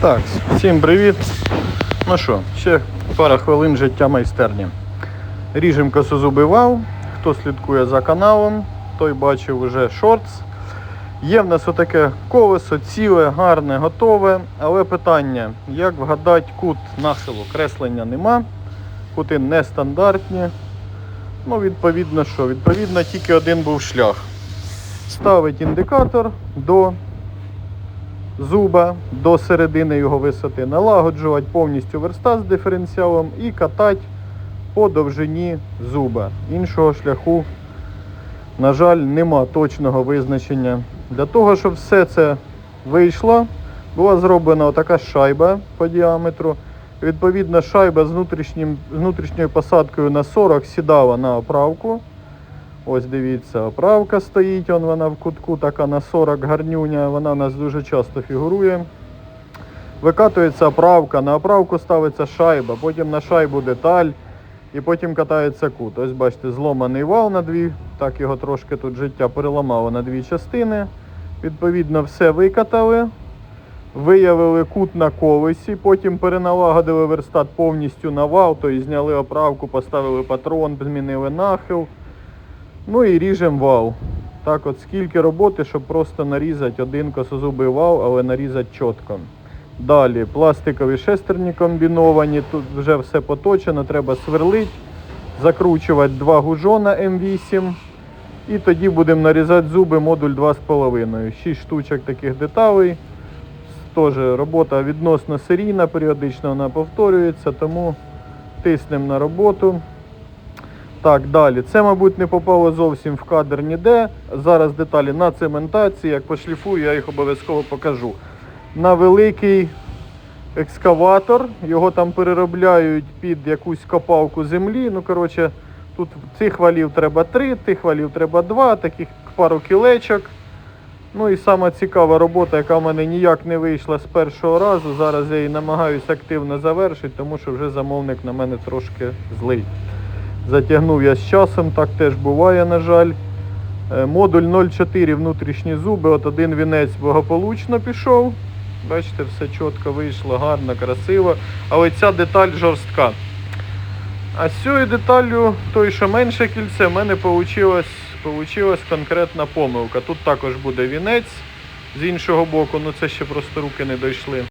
Так, всім привіт. Ну що, ще пара хвилин життя майстерні. Ріжемо косозубий вал. Хто слідкує за каналом, той бачив вже шортс. Є в нас отаке колесо, ціле, гарне, готове. Але питання, як вгадати кут нахилу? Креслення нема, кути нестандартні. Ну, відповідно, що? Відповідно, тільки один був шлях. Ставить індикатор до зуба до середини його висоти, налагоджувати повністю верста з диференціалом і катати по довжині зуба. Іншого шляху, на жаль, нема точного визначення. Для того, щоб все це вийшло, була зроблена отака шайба по діаметру. Відповідно, шайба з, з внутрішньою посадкою на 40 сідала на оправку. Ось дивіться, оправка стоїть, он вона в кутку, така на 40 гарнюня, вона у нас дуже часто фігурує. Викатується оправка, на оправку ставиться шайба, потім на шайбу деталь і потім катається кут. Ось бачите, зломаний вал на дві, так його трошки тут життя переламало на дві частини. Відповідно, все викатали, виявили кут на колесі, потім переналагодили верстат повністю на вал, тобто зняли оправку, поставили патрон, змінили нахил. Ну і ріжемо вал. Так от скільки роботи, щоб просто нарізати один косозубий вал, але нарізати чітко. Далі пластикові шестерні комбіновані, тут вже все поточено, треба сверлити, закручувати два гужона М8. І тоді будемо нарізати зуби модуль 2,5. 6 штучок таких деталей. Теж робота відносно серійна, періодично вона повторюється, тому тиснемо на роботу. Так, далі. Це, мабуть, не попало зовсім в кадр ніде. Зараз деталі на цементації. Як пошліфую, я їх обов'язково покажу. На великий екскаватор. Його там переробляють під якусь копалку землі. Ну, коротше, тут цих валів треба три, тих валів треба два, таких пару кілечок. Ну і сама цікава робота, яка в мене ніяк не вийшла з першого разу. Зараз я її намагаюся активно завершити, тому що вже замовник на мене трошки злий. Затягнув я з часом, так теж буває, на жаль. Е, Модуль 0,4 внутрішні зуби, от один вінець благополучно пішов. Бачите, все чітко вийшло, гарно, красиво. Але ця деталь жорстка. А з цією деталлю, той, що менше кільце, в мене вийшла конкретна помилка. Тут також буде вінець з іншого боку, ну це ще просто руки не дійшли.